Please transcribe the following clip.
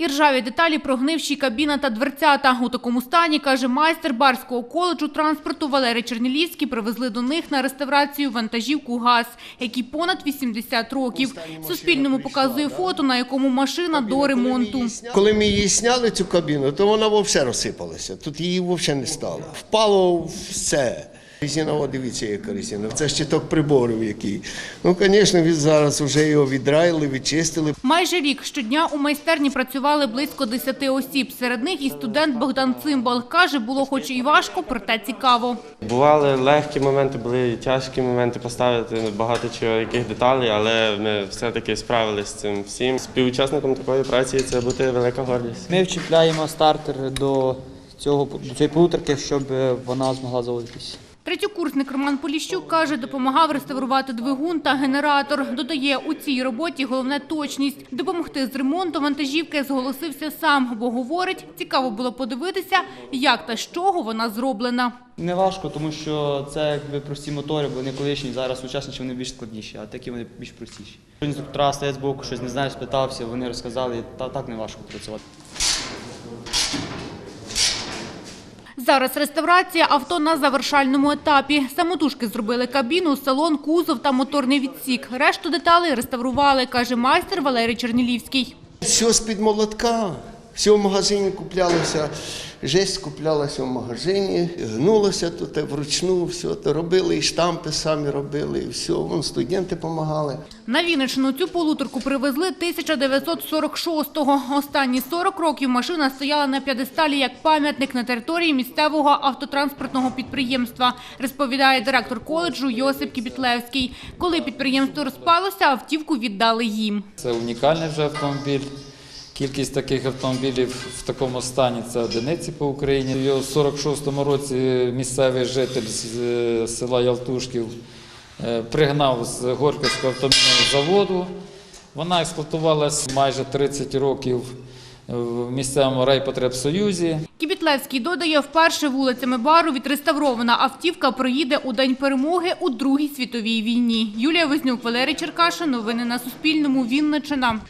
І ржаві деталі прогнивші кабіна та дверцята. У такому стані, каже майстер Барського коледжу транспорту Валерій Чернілівський, привезли до них на реставрацію вантажівку ГАЗ, який понад 80 років. Суспільному показує фото, на якому машина до ремонту. Коли ми її зняли, цю кабіну, то вона взагалі розсипалася. Тут її взагалі не стало. Впало все. Резина, о, дивіться, яка резина. Це щиток приборів який. Ну, звісно, від зараз вже його віддраїли, відчистили. Майже рік щодня у майстерні працювали близько 10 осіб. Серед них і студент Богдан Цимбал. Каже, було хоч і важко, проте цікаво. Бували легкі моменти, були і тяжкі моменти поставити багато чого яких деталей, але ми все-таки справилися з цим всім. Співучасником такої праці це бути велика гордість. Ми вчіпляємо стартер до, цього, до цієї полуторки, щоб е, вона змогла заводитись. Третьокурсник Роман Поліщук каже, допомагав реставрувати двигун та генератор. Додає, у цій роботі головне точність. Допомогти з ремонтом вантажівки зголосився сам, бо говорить, цікаво було подивитися, як та з чого вона зроблена. Не важко, тому що це якби прості мотори, вони колишні, зараз сучасні вони більш складніші, а такі вони більш простіші. Інструктора стоять збоку, щось не знаю, спитався, вони розказали, та так не важко працювати. Зараз реставрація авто на завершальному етапі. Самотужки зробили кабіну, салон, кузов та моторний відсік. Решту деталей реставрували, каже майстер Валерій Чернілівський. Все з-під молотка. Все в магазині куплялося, жесть куплялася в магазині, гнулося тут вручну, все то робили, і штампи самі робили, і все. Вон студенти допомагали. На Вінниччину цю полуторку привезли 1946-го. Останні 40 років машина стояла на п'єдесталі як пам'ятник на території місцевого автотранспортного підприємства, розповідає директор коледжу Йосип Кібітлевський. Коли підприємство розпалося, автівку віддали їм. Це унікальний вже автомобіль. Кількість таких автомобілів в такому стані це одиниці по Україні. В 46-му році місцевий житель з е, села Ялтушків е, пригнав з Горьківського автомобільного заводу. Вона експлуатувалась майже 30 років в місцевому райпотребсоюзі. Кібітлевський додає, вперше вулицями бару відреставрована автівка проїде у День перемоги у Другій світовій війні. Юлія Вознюк, Валерій Черкашин. Новини на Суспільному. Вінниччина.